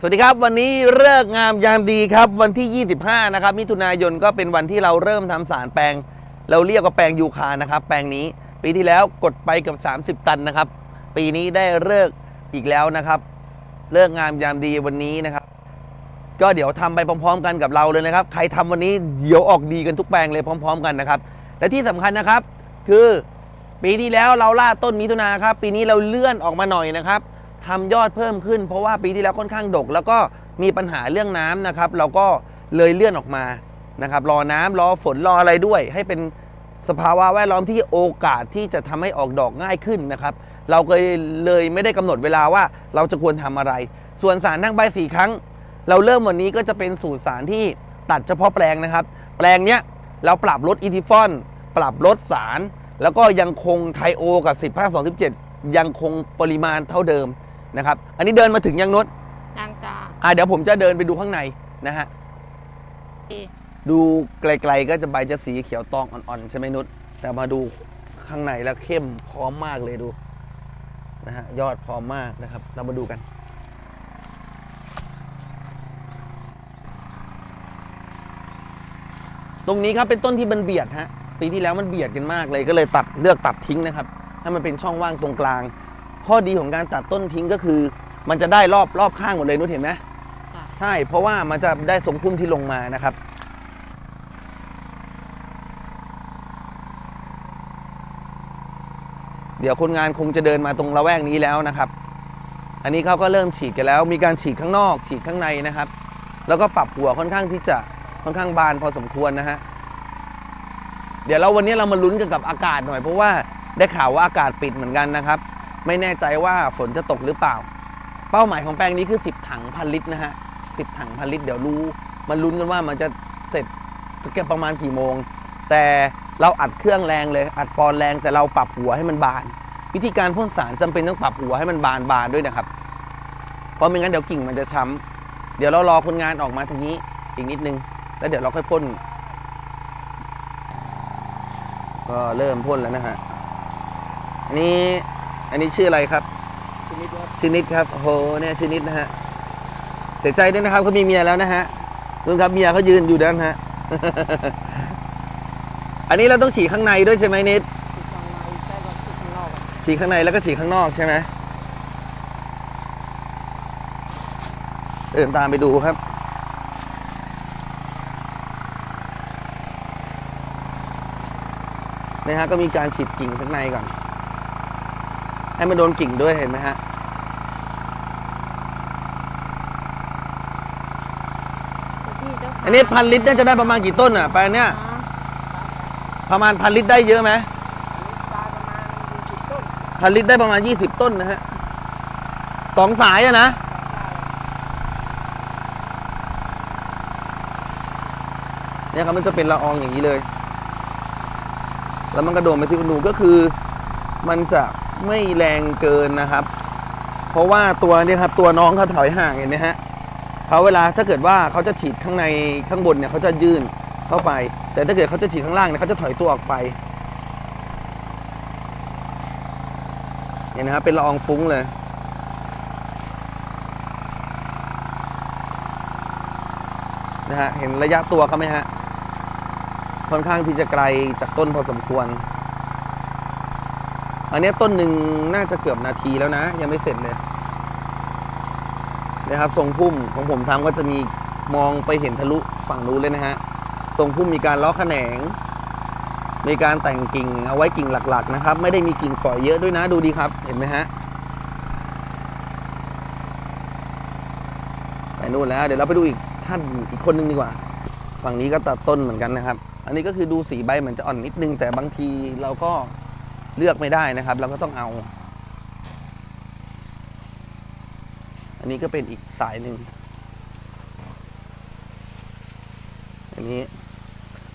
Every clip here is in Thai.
สวัสดีครับ วันนี้เลิกงามยามดีครับ วันที่ 25 นะครับ มิถุนายนก็เป็นวันที่เราเริ่มทำสารแปลง เราเรียกว่าแปลงยูคานะครับ แปลงนี้ปีที่แล้วกดไปเกับ 30 ตันนะครับ ปีนี้ได้เลิกอีกแล้วนะครับ เลิกงามยามดีวันนี้นะครับ ก็เดี๋ยวทำไปพร้อม ๆ กันกับเราเลยนะครับ ใครทำวันนี้เดี๋ยวออกดีกันทุกแปลงเลยพร้อม ๆ กันนะครับ และที่สำคัญนะครับ คือปีที่แล้วเราล่าต้นมิถุนาครับ ปีนี้เราเลื่อนออกมาหน่อยนะครับ ทำยอดเพิ่มขึ้น เพราะว่าปีที่แล้วค่อนข้างดก แล้วก็มีปัญหาเรื่องน้ำนะครับ เราก็เลยเลื่อนออกมานะครับ รอน้ำรอฝนรออะไรด้วย ให้เป็นสภาวะแวดล้อมที่โอกาสที่จะทำให้ออกดอกง่ายขึ้นนะครับ เราก็เลยไม่ได้กำหนดเวลาว่าเราจะควรทำอะไร ส่วนสารทั้งใบสี่ครั้ง เราเริ่มวันนี้ก็จะเป็นสูตรสารที่ตัดเฉพาะแปลงนะครับ แปลงเนี้ยเราปรับลดอีทิฟอน ปรับลดสาร แล้วก็ยังคงไทโอกับ 15 2 17 ยังคงปริมาณเท่าเดิม นะครับ อันนี้เดินมาถึงยังนุชนางจ้าอะเดี๋ยวผมจะเดินไปดูข้างในนะฮะดีดูไกลๆก็จะใบจะสีเขียวตองอ่อนๆใช่ไหมนุชแต่มาดูข้างในแล้วเข้มพร้อมมากเลยดูนะฮะยอดพร้อมมากนะครับ เรามาดูกัน ตรงนี้ครับเป็นต้นที่มันเบียดฮะปีที่แล้วมันเบียดกันมากเลยก็เลยตัดเลือกตัดทิ้งนะครับให้มันเป็นช่องว่างตรงกลาง ข้อดีของการตัดต้นทิ้งก็คือ มันจะได้รอบรอบข้างหมดเลยนุชเห็นไหมจ้ะใช่เพราะว่ามันจะได้ทรงพุ่มที่ลงมานะครับเดี๋ยวคนงานคงจะเดินมาตรงละแวกนี้แล้วนะครับ อันนี้เขาก็เริ่มฉีดกันแล้ว มีการฉีดข้างนอก ฉีดข้างในนะครับ แล้วก็ปรับหัวค่อนข้างที่จะค่อนข้างบานพอสมควรนะฮะ เดี๋ยวเราวันนี้เรามาลุ้นกันกับอากาศหน่อยเพราะว่าได้ข่าวว่าอากาศปิดเหมือนกันนะครับ ไม่แน่ใจว่าฝนจะตกหรือเปล่า เป้าหมายของแปลงนี้คือ 10 ถังพันลิตรนะฮะ10ถังพันลิตรเดี๋ยวรู้มันลุ้นกันว่ามันจะเสร็จเก็บประมาณกี่โมง แต่เราอัดเครื่องแรงเลย อัดปอนแรงแต่เราปรับหัวให้มันบาน วิธีการพ่นสารจำเป็นต้องปรับหัวให้มันบานบานด้วยนะครับ เพราะไม่งั้นเดี๋ยวกิ่งมันจะช้ำเดี๋ยวเรารอคนงานออกมาทางนี้อีกนิดนึง แล้วเดี๋ยวเราค่อยพ่นก็เริ่มพ่นแล้วนะฮะนนี้ อันนี้ชื่ออะไรครับชื่อนิดครับโอ้โหเนี่ยชื่อนิดนะฮะเสียใจด้วยนะครับเขามีเมียแล้วนะฮะนู่นครับเมียเขายืนอยู่ด้านฮะ อันนี้เราต้องฉีดข้างในด้วยใช่ไหมนิดฉีดข้างในแล้วก็ฉีดข้างนอกใช่ไหมเดินตามไปดูครับนะฮะก็มีการฉีดกิ่งข้างในก่อน ให้มันโดนกิ่งด้วยเห็นไหมฮะอันนี้พันลิตรน่าจะได้ประมาณกี่ต้นอะแปลงเนี้ยประมาณพันลิตรได้เยอะไหมพันลิตรได้ประมาณยี่สิบต้นนะฮะสองสายอะนะเนี่ยครับมันจะเป็นละอองอย่างนี้เลย แล้วมันกระโดดไปที่อุณหภูมิก็คือมันจะ ไม่แรงเกินนะครับ เพราะว่าตัวเนี่ยครับตัวน้องเขาถอยห่างเห็นไหมฮะเขาเวลาถ้าเกิดว่าเขาจะฉีดข้างในข้างบนเนี่ยเขาจะยื่นเข้าไป แต่ถ้าเกิดเขาจะฉีดข้างล่างเนี่ยเขาจะถอยตัวออกไปเนี่ยนะครับเป็นละอองฟุ้งเลย นะฮะเห็นระยะตัวเขาไหมฮะค่อนข้างที่จะไกลจากต้นพอสมควร อันนี้ต้นหนึ่งน่าจะเกือบนาทีแล้วนะ ยังไม่เสร็จเลยนะครับทรงพุ่มของผมทำก็จะมีมองไปเห็นทะลุฝั่งนู้นเลยนะฮะทรงพุ่มมีการล้อแขนง มีการแต่งกิ่งเอาไว้กิ่งหลัก ๆ นะครับ ไม่ได้มีกิ่งฝอยเยอะด้วยนะดูดีครับ เห็นไหมฮะไปนู่นแล้ว เดี๋ยวเราไปดูอีกท่านอีกคนหนึงดีกว่า ฝั่งนี้ก็ตัดต้นเหมือนกันนะครับ อันนี้ก็คือดูสีใบเหมือนจะอ่อนนิดนึงแต่บางทีเราก็ เลือกไม่ได้นะครับ เราก็ต้องเอา อันนี้ก็เป็นอีกสายหนึ่งอันนี้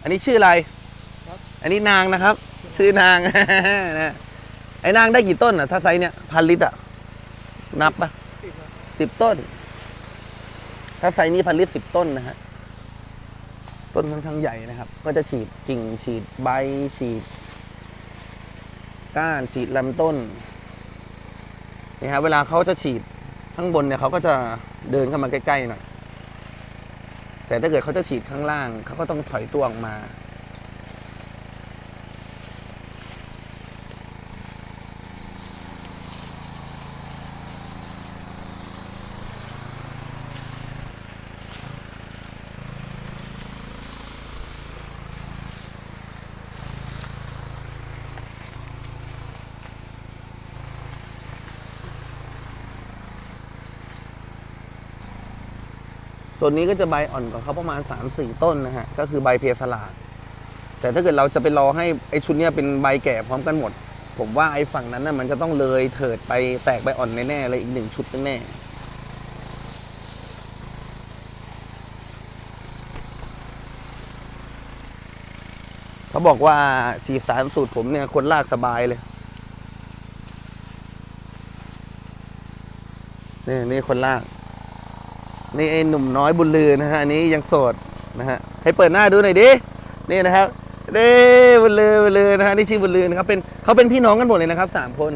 อันนี้ชื่ออะไรอันนี้นางนะครับ ชื่อนางนะไอ้นางได้กี่ต้นอะ ถ้าไซส์เนี่ยพันลิตรอะ นับปะสิบต้น ถ้าไซส์นี้พันลิตรสิบต้นนะฮะต้นค่อนข้างใหญ่นะครับ ก็จะฉีดกิ่งฉีดใบฉีด ก้านฉีดลำต้นนะฮะเวลาเขาจะฉีดข้างบนเนี่ยเขาก็จะเดินเข้ามาใกล้ๆหน่อยแต่ถ้าเกิดเขาจะฉีดข้างล่างเขาก็ต้องถอยตัวออกมา ส่วนนี้ก็จะใบอ่อนกว่าเขาประมาณ 3-4 ต้นนะฮะ ก็คือใบเพสลาด แต่ถ้าเกิดเราจะไปรอให้ไอชุดเนี้ยเป็นใบแก่พร้อมกันหมด ผมว่าไอฝั่งนั้นน่ะมันจะต้องเลยเถิดไปแตกใบอ่อนแน่ๆเลยอีกหนึ่งชุดแน่ๆเขาบอกว่าฉีดสารสูตรผมเนี่ยคนลากสบายเลยนี่นี่คนลาก นี่ไอ้หนุ่มน้อยบุญลือนะฮะอันนี้ยังโสดนะฮะให้เปิดหน้าดูหน่อยดินี่นะครับเด้บุญลือบุญลือนะฮะนี่ชื่อบุญลือนะครับเป็นเขาเป็นพี่น้องกันหมดเลยนะครับสามคน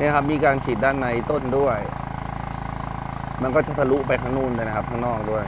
นี่ยครับมีการฉีดด้านในต้นด้วย มันก็จะทะลุไปข้างนู่นเลยนะครับ ข้างนอกด้วย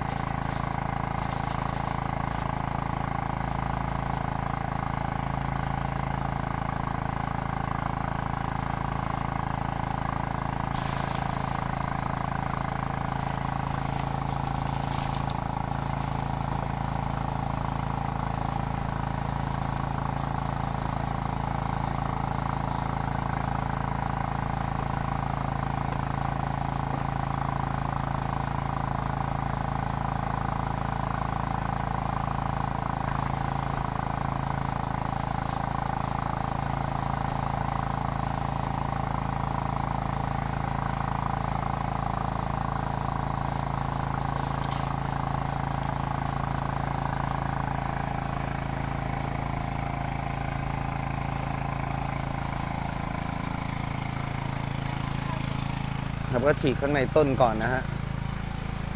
ครับ ก็ฉีดข้างในต้นก่อนนะฮะ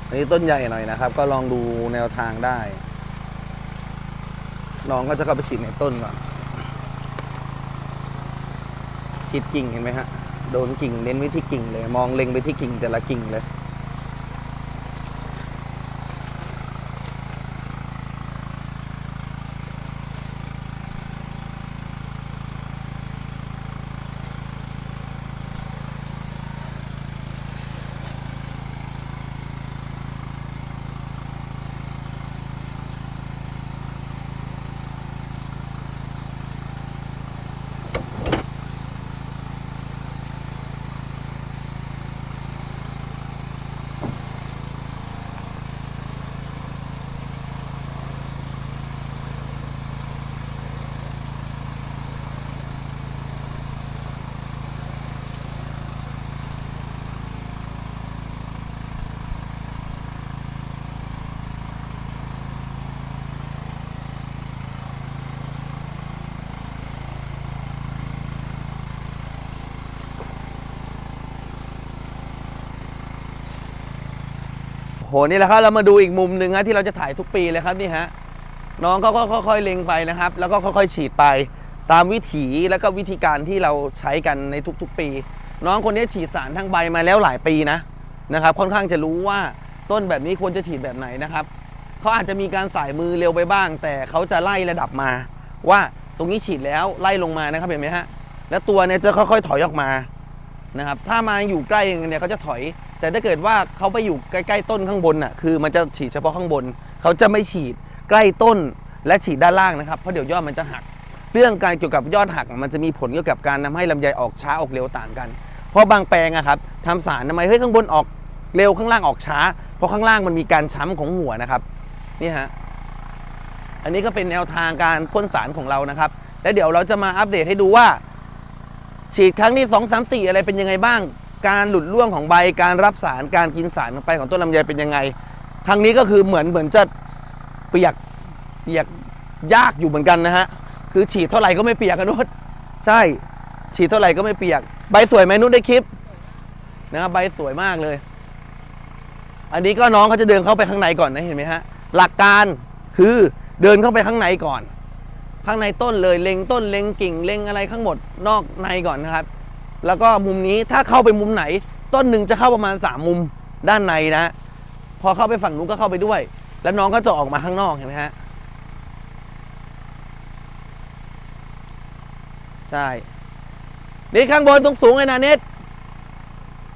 อันนี้ต้นใหญ่หน่อยนะครับ ก็ลองดูแนวทางได้ น้องก็จะเข้าไปฉีดในต้นก่อนฉีดกิ่งเห็นไหมฮะโดนกิ่งเน้นไปที่กิ่งเลย มองเล็งไปที่กิ่งแต่ละกิ่งเลย หนี่แหละครับเรามาดูอีกมุมหนึ่งฮะที่เราจะถ่ายทุกปีเลยครับนี่ฮะน้องเขาก็ค่อยๆเล็งไปนะครับ แล้วก็ค่อยๆฉีดไปตามวิถีแล้วก็วิธีการที่เราใช้กันในทุกๆปี น้องคนนี้ฉีดสารทั้งใบมาแล้วหลายปีนะนะครับ ค่อนข้างจะรู้ว่าต้นแบบนี้ควรจะฉีดแบบไหนนะครับเขาอาจจะมีการสายมือเร็วไปบ้าง แต่เขาจะไล่ระดับมา ว่าตรงนี้ฉีดแล้วไล่ลงมานะครับเห็นไหมฮะแล้วตัวเนี่ยจะค่อยๆ ถอยออกมานะครับ ถ้ามาอยู่ใกล้เนี่ยเขาจะถอย แต่ถ้าเกิดว่าเขาไปอยู่ใกล้ๆต้นข้างบนน่ะคือมันจะฉีดเฉพาะข้างบน เขาจะไม่ฉีดใกล้ต้นและฉีดด้านล่างนะครับเพราะเดี๋ยวยอดมันจะหัก เรื่องการเกี่ยวกับยอดหักมันจะมีผลเกี่ยวกับการทำให้ลำไยออกช้าออกเร็วต่างกัน เพราะบางแปลงอะครับทำสารทำไมเฮ้ยข้างบนออกเร็วข้างล่างออกช้า เพราะข้างล่างมันมีการช้ำของหัวนะครับนี่ฮะอันนี้ก็เป็นแนวทางการพ่นสารของเรานะครับ แล้วเดี๋ยวเราจะมาอัปเดตให้ดูว่า ฉีดครั้งที่ 2 3 4 อะไรเป็นยังไงบ้าง การหลุดร่วงของใบการรับสารการกินสารไปของต้นลำไยเป็นยังไงทางนี้ก็คือเหมือนเหมือนจะเปียกเปียกยากอยู่เหมือนกันนะฮะคือฉีดเท่าไหร่ก็ไม่เปียกนุชใช่ ฉีดเท่าไหร่ก็ไม่เปียก ใบสวยไหมนุชได้คลิปนะครับใบสวยมากเลย อันนี้ก็น้องเขาจะเดินเข้าไปข้างในก่อนนะเห็นไหมฮะหลักการคือเดินเข้าไปข้างในก่อน ข้างในต้นเลยเล็งต้นเล็งกิ่งเล็งอะไรข้างหมดนอกในก่อนนะครับ แล้วก็มุมนี้ถ้าเข้าไปมุมไหน ต้นหนึ่งจะเข้าประมาณ 3 มุมด้านในนะ พอเข้าไปฝั่งนู้นก็เข้าไปด้วย แล้วน้องก็จะออกมาข้างนอกเห็นไหมฮะใช่นี่ข้างบนตรงสูงไอ้นาเน็ต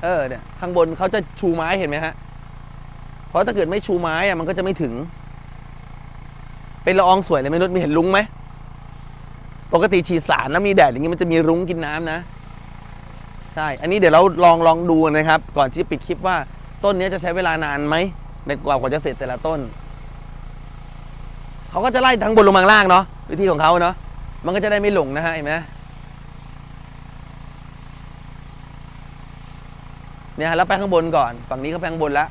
เออเนี่ยข้างบนเขาจะชูไม้เห็นไหมฮะเพราะถ้าเกิดไม่ชูไม้อะมันก็จะไม่ถึง เป็นละอองสวยเลยไม่นุษย์มีเห็นลุงไหมปกติฉีดสารแล้วมีแดดอย่างนี้มันจะมีรุ้งกินน้ำนะ ช่ อันนี้เดี๋ยวเราลองลองดูนะครับ ก่อนที่ปิดคลิปว่าต้นนี้จะใช้เวลานานไหมในกว่ากว่าจะเสร็จแต่ละต้น เขาก็จะไล่ทั้งบนลงมาล่างเนาะวิธีของเขาเนาะมันก็จะได้ไม่หลงนะฮะเห็นไหมเนี่ยแล้วไปข้างบนก่อน ฝั่งนี้ก็ไปข้างบนแล้ว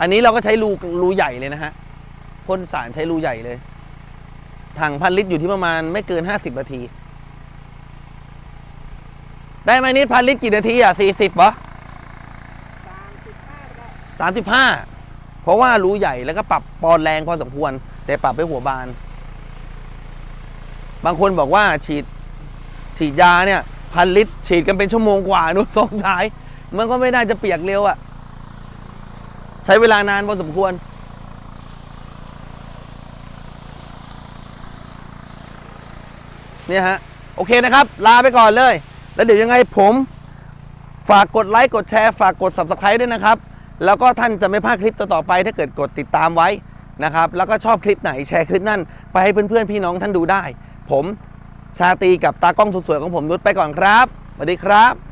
อันนี้เราก็ใช้รูรูใหญ่เลยนะฮะพ่นสารใช้รูใหญ่เลย ถังพันลิตรอยู่ที่ประมาณไม่เกินห้าสิบนาที ได้ไหมนิดพันลิตรกี่นาทีอะสี่สิบเหรอสามสิบห้าเพราะว่ารูใหญ่แล้วก็ปรับปอนแรงพอสมควร แต่ปรับไปหัวบาน บางคนบอกว่าฉีดฉีดยาเนี่ยพันลิตรฉีดกันเป็นชั่วโมงกว่านุสงสาย มันก็ไม่น่าจะเปียกเร็วอะ่ะ ใช้เวลานานพอสมควร เนี่ยฮะโอเคนะครับ ลาไปก่อนเลย แล้วเดี๋ยวยังไงผมฝากกดไลค์กดแชร์ฝากกด subscribe ด้วยนะครับ แล้วก็ท่านจะไม่พลาดคลิปต่อๆไป ถ้าเกิดกดติดตามไว้นะครับ แล้วก็ชอบคลิปไหนแชร์คลิปนั่น ไปให้เพื่อนๆพี่น้องท่านดูได้ ผมชาตีกับตากล้องสวยๆของผมนุชไปก่อนครับสวัสดีครับ